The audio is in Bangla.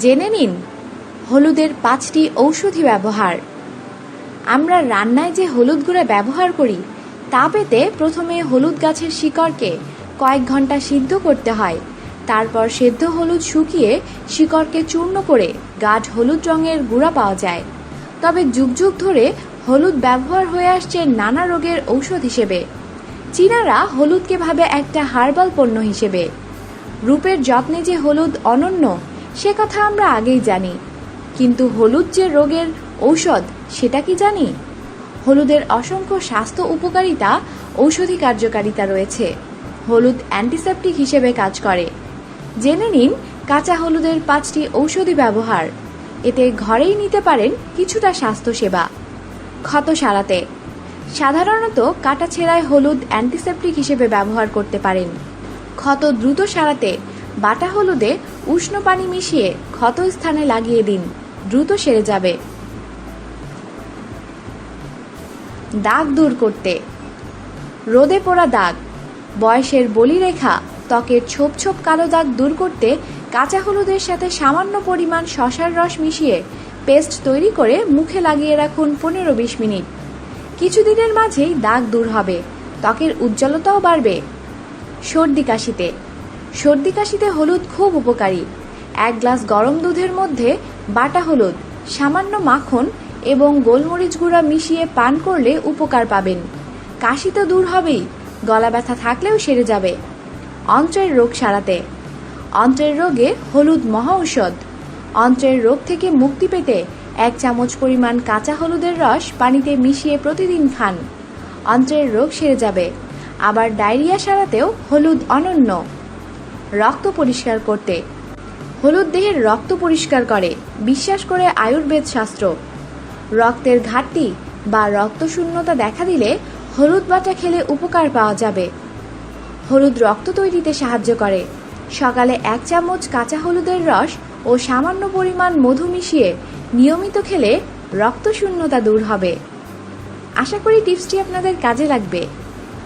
জেনে নিন, হলুদের পাঁচটি ঔষধি ব্যবহার। আমরা রান্নায় যে হলুদ গুঁড়া ব্যবহার করি, তা পেতে প্রথমে হলুদ গাছের শিকড়কে কয়েক ঘণ্টা সিদ্ধ করতে হয়। তারপর সেদ্ধ হলুদ শুকিয়ে শিকড়কে চূর্ণ করে গাঢ় হলুদ রঙের গুঁড়া পাওয়া যায়। তবে যুগ যুগ ধরে হলুদ ব্যবহার হয়ে আসছে নানা রোগের ঔষধ হিসেবে। চীনারা হলুদকে ভাবে একটা হার্বাল পণ্য হিসেবে। রূপের যত্নে যে হলুদ অনন্য, সে কথা আমরা আগেই জানি। কিন্তু হলুদ যে রোগের ঔষধ, সেটা কি জানি? হলুদের অসংখ্য স্বাস্থ্য উপকারিতা, ঔষধি কার্যকারিতা রয়েছে। হলুদ অ্যান্টিসেপটিক হিসেবে কাজ করে। জেনে নিন, কাঁচা হলুদের পাঁচটি ঔষধি ব্যবহার। এতে ঘরেই নিতে পারেন কিছুটা স্বাস্থ্যসেবা। ক্ষত সারাতে। সাধারণত কাটা ছেঁড়ায় হলুদ অ্যান্টিসেপটিক হিসেবে ব্যবহার করতে পারেন। ক্ষত দ্রুত সারাতে বাটা হলুদে উষ্ণ পানি মিশিয়ে ক্ষত স্থানে লাগিয়ে দিন। দ্রুত সেরে যাবে। দাগ দূর করতে। রোদে পোড়া দাগ। বয়সের বলিরেখা, ত্বকের ছোপ ছোপ কালো দাগ দূর করতে কাঁচা হলুদের সাথে সামান্য পরিমাণ শশার রস মিশিয়ে পেস্ট তৈরি করে মুখে লাগিয়ে রাখুন পনেরো বিশ মিনিট। কিছুদিনের মাঝেই দাগ দূর হবে। ত্বকের উজ্জ্বলতাও বাড়বে। সর্দি কাশিতে। সর্দি কাশিতে হলুদ খুব উপকারী। এক গ্লাস গরম দুধের মধ্যে বাটা হলুদ, সামান্য মাখন এবং গোলমরিচ গুঁড়া মিশিয়ে পান করলে উপকার পাবেন। কাশি তো দূর হবেই, গলা ব্যথা থাকলেও সেরে যাবে। অন্ত্রের রোগ সারাতে। অন্ত্রের রোগে হলুদ মহা ঔষধ অন্ত্রের রোগ থেকে মুক্তি পেতে এক চামচ পরিমাণ কাঁচা হলুদের রস পানিতে মিশিয়ে প্রতিদিন খান। অন্ত্রের রোগ সেরে যাবে। আবার ডায়রিয়া সারাতেও হলুদ অনন্য। রক্ত পরিষ্কার করতে। হলুদ দেহের রক্ত পরিষ্কার করে, বিশ্বাস করে আয়ুর্বেদ শাস্ত্র। রক্তের ঘাটতি বা রক্তশূন্যতা দেখা দিলে হলুদ বাটা খেলে উপকার পাওয়া যাবে। হলুদ রক্ত তৈরিতে সাহায্য করে। সকালে এক চামচ কাঁচা হলুদের রস ও সামান্য পরিমাণ মধু মিশিয়ে নিয়মিত খেলে রক্তশূন্যতা দূর হবে। আশা করি টিপসটি আপনাদের কাজে লাগবে।